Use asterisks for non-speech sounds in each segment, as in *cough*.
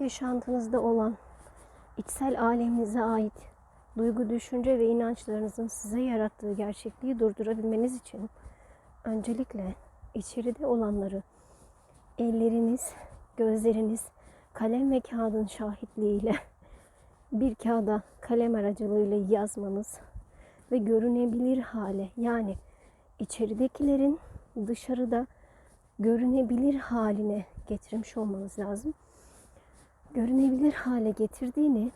yaşantınızda olan içsel aleminize ait duygu, düşünce ve inançlarınızın size yarattığı gerçekliği durdurabilmeniz için öncelikle içeride olanları elleriniz, gözleriniz, kalem ve kağıdın şahitliğiyle *laughs* bir kağıda kalem aracılığıyla yazmanız ve görünebilir hale yani içeridekilerin dışarıda görünebilir haline getirmiş olmanız lazım. Görünebilir hale getirdiğini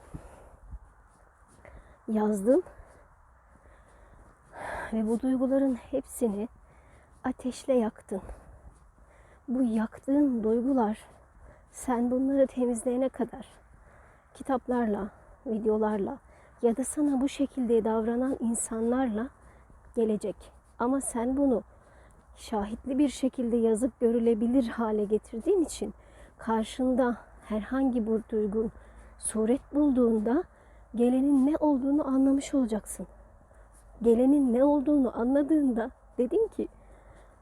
yazdım ve bu duyguların hepsini ateşle yaktın. Bu yaktığın duygular sen bunları temizleyene kadar kitaplarla, videolarla ya da sana bu şekilde davranan insanlarla gelecek. Ama sen bunu şahitli bir şekilde yazıp görülebilir hale getirdiğin için karşında herhangi bir duygun suret bulduğunda gelenin ne olduğunu anlamış olacaksın. Gelenin ne olduğunu anladığında dedin ki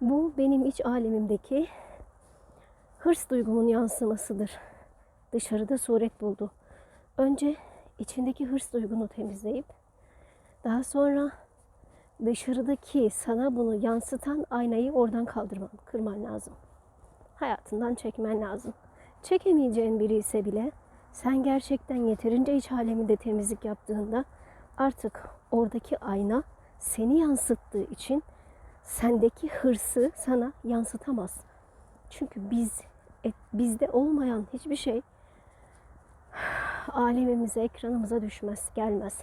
bu benim iç alemimdeki hırs duygumun yansımasıdır. Dışarıda suret buldu. Önce içindeki hırs duygunu temizleyip daha sonra dışarıdaki sana bunu yansıtan aynayı oradan kaldırman, kırman lazım. Hayatından çekmen lazım. Çekemeyeceğin biri ise bile sen gerçekten yeterince iç aleminde temizlik yaptığında artık oradaki ayna seni yansıttığı için sendeki hırsı sana yansıtamaz. Çünkü biz et, bizde olmayan hiçbir şey alemimize, ekranımıza düşmez, gelmez.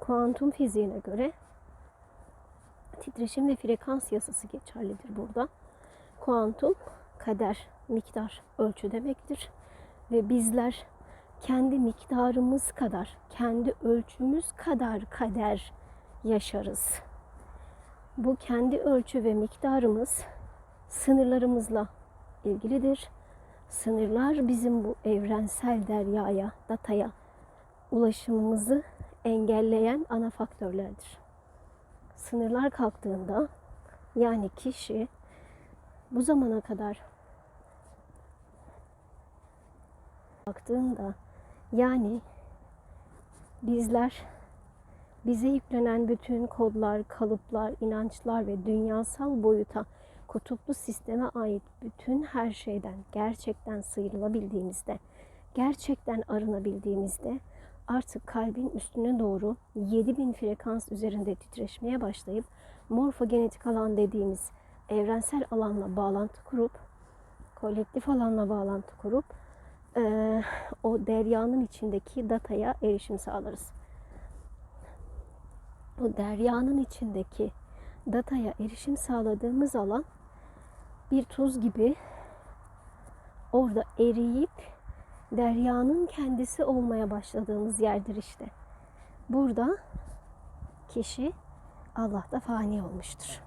Kuantum fiziğine göre titreşim ve frekans yasası geçerlidir burada. Kuantum kader, miktar, ölçü demektir. Ve bizler kendi miktarımız kadar, kendi ölçümüz kadar kader yaşarız. Bu kendi ölçü ve miktarımız sınırlarımızla ilgilidir. Sınırlar bizim bu evrensel deryaya, dataya ulaşımımızı engelleyen ana faktörlerdir. Sınırlar kalktığında yani kişi bu zamana kadar baktığında yani bizler bize yüklenen bütün kodlar, kalıplar, inançlar ve dünyasal boyuta kutuplu sisteme ait bütün her şeyden gerçekten sıyrılabildiğimizde, gerçekten arınabildiğimizde artık kalbin üstüne doğru 7000 frekans üzerinde titreşmeye başlayıp morfogenetik alan dediğimiz evrensel alanla bağlantı kurup kolektif alanla bağlantı kurup e, o deryanın içindeki dataya erişim sağlarız. O deryanın içindeki dataya erişim sağladığımız alan bir tuz gibi orada eriyip deryanın kendisi olmaya başladığımız yerdir işte. Burada kişi Allah'ta fani olmuştur.